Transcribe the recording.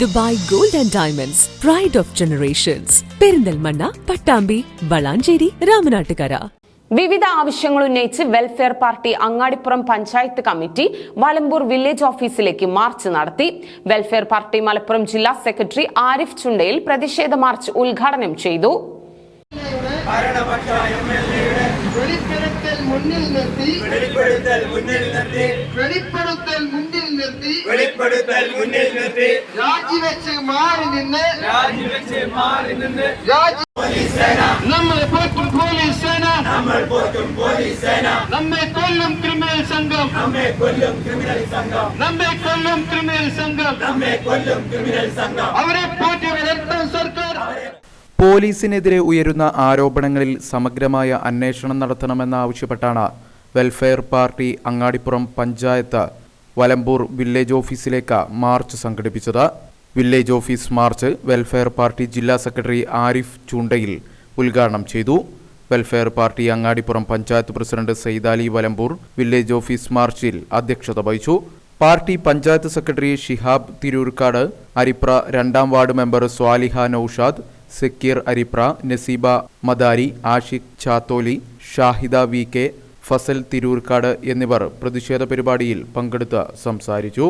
Dubai gold and diamonds pride of generations Perinthalmanna Pattambi Valanchery Ramanattukara. വിവിധ ആവശ്യങ്ങൾ ഉന്നയിച്ച് welfare party Angadipuram panchayat committee Valambur village ഓഫീസിലേക്ക് march നടത്തി. Welfare party Malappuram ജില്ലാ secretary Arif ചുണ്ടയിൽ പ്രതിഷേധ March ഉദ്ഘാടനം ചെയ്തു. വെളിപ്പെടുത്തൽ മുന്നിൽ നിർത്തി. വെളിപ്പെടുത്തൽ മുന്നിൽ നിർത്തി. വെളിപ്പെടുത്തൽ മുന്നിൽ നിർത്തി. വെളിപ്പെടുത്തൽ മുന്നിൽ നിർത്തി. രാജിവെച്ച് മാറി നിന്ന്. രാജിവെച്ച് മാറി നിന്ന്. രാജി നമ്മളെ പോറ്റും പോലീസ് സേന. നമ്മൾ പോറ്റും പോലീസ് സേന. നമ്മെ കൊല്ലും ക്രിമിനൽ സംഘം. നമ്മെ കൊല്ലും ക്രിമിനൽ സംഘം. നമ്മെ കൊല്ലും ക്രിമിനൽ സംഘം. നമ്മെ കൊല്ലും ക്രിമിനൽ സംഘം. അവരെ പോറ്റി വളർത്താൻ സർക്കാർ. പോലീസിനെതിരെ ഉയരുന്ന ആരോപണങ്ങളിൽ സമഗ്രമായ അന്വേഷണം നടത്തണമെന്നാവശ്യപ്പെട്ടാണ് welfare party Angadipuram panchayat Valambur village ഓഫീസിലേക്ക് മാർച്ച് സംഘടിപ്പിച്ചത്. Village office march welfare party ജില്ലാ സെക്രട്ടറി ആരിഫ് ചൂണ്ടയിൽ ഉദ്ഘാടനം ചെയ്തു. Welfare party Angadipuram panchayat president Saidali Valambur village office മാർച്ചിൽ അധ്യക്ഷത വഹിച്ചു. പാർട്ടി പഞ്ചായത്ത് സെക്രട്ടറി ഷിഹാബ് തിരൂർക്കാട് അരിപ്ര രണ്ടാം ward member Swaliha Noushad Sakkeer Aripra Naseeba Madari Ashiq Chatholi Shahida V K Fazal Tirurkad എന്നിവർ പ്രതിഷേധ പരിപാടിയിൽ പങ്കെടുത്ത് സംസാരിച്ചു